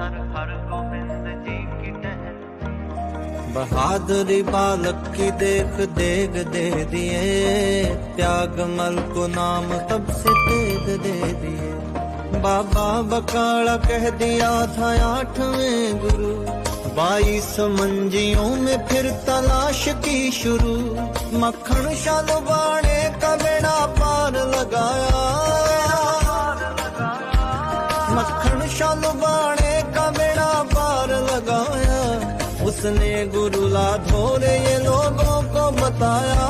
Sir हर गोविंद जी की बहादुरी बालक की देख देख दे दिए। त्याग मल को नाम तब से तेग दे दिए। बाबा बकाला कह दिया था आठवें गुरु। बाईस मंजियों में फिर तलाश की शुरू। मक्खन शाल बाणे का उसने गुरुला धोरे ये लोगों को बताया।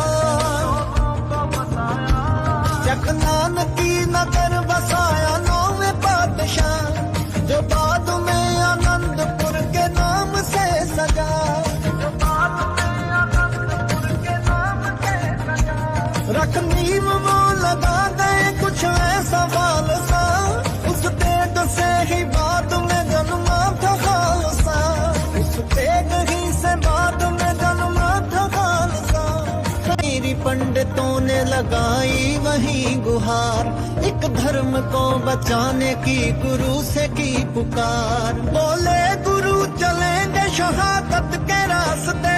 पंडितों ने लगाई वही गुहार। एक धर्म को बचाने की, गुरु से की पुकार। बोले, गुरु चलेंगे शहादत के रास्ते।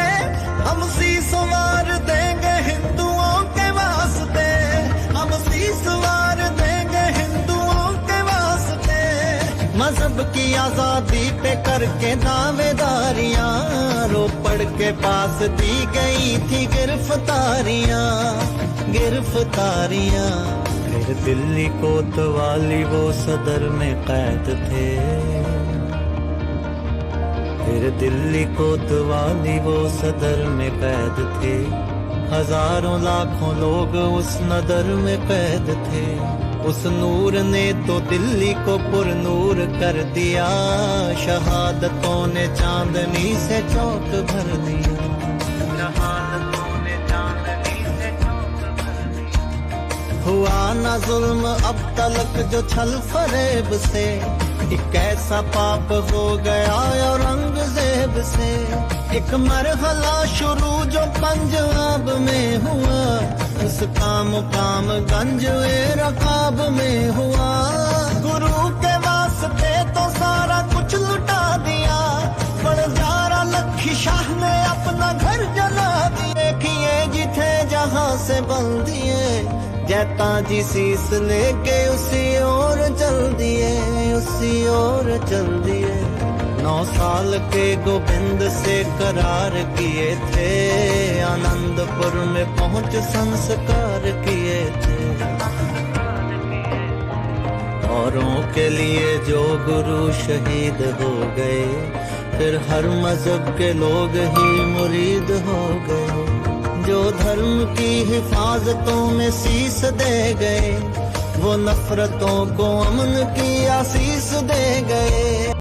हम शीस वार देंगे हिंदुओं के वास्ते। हम शीस वार देंगे हिंदुओं के वास्ते। मज़हब की आज़ादी पे करके दावेदारियाँ रोपड़ के पास दी गई थी गिरफ्तारियाँ गिरफ्तारियाँ। फिर दिल्ली कोतवाली वो सदर में कैद थे। फिर दिल्ली कोतवाली वो सदर में कैद थे। हज़ारों लाखों लोग उस नदर में कैद थे। उस नूर ने तो दिल्ली को पुरनूर कर दिया। शहादतों ने चांदनी से चौक भर दिया। हुआ न जुल्म अब तलक जो छल फरेब से। एक पाप हो गया और रंग औरंगज़ेब से। एक मरहला शुरू जो पंजाब में हुआ उस काम काम गंज रकाब में हुआ। गुरु के वास्ते तो सारा कुछ लुटा दिया बड़जारा लखी शाह ने अपना घर जला दिया। देखिए जिथे जहाँ से बल दिए, जैता जी शीस लेके उसी और चल दिए, उसी और चल दिए। नौ साल के गोविंद से करार किए थे। आनंदपुर में पहुँच संस्कार किए थे। औरों के लिए जो गुरु शहीद हो गए, फिर हर मज़हब के लोग ही मुरीद हो गए। जो धर्म की हिफाजतों में शीस दे गए, वो नफरतों को अमन की आशीष दे गए।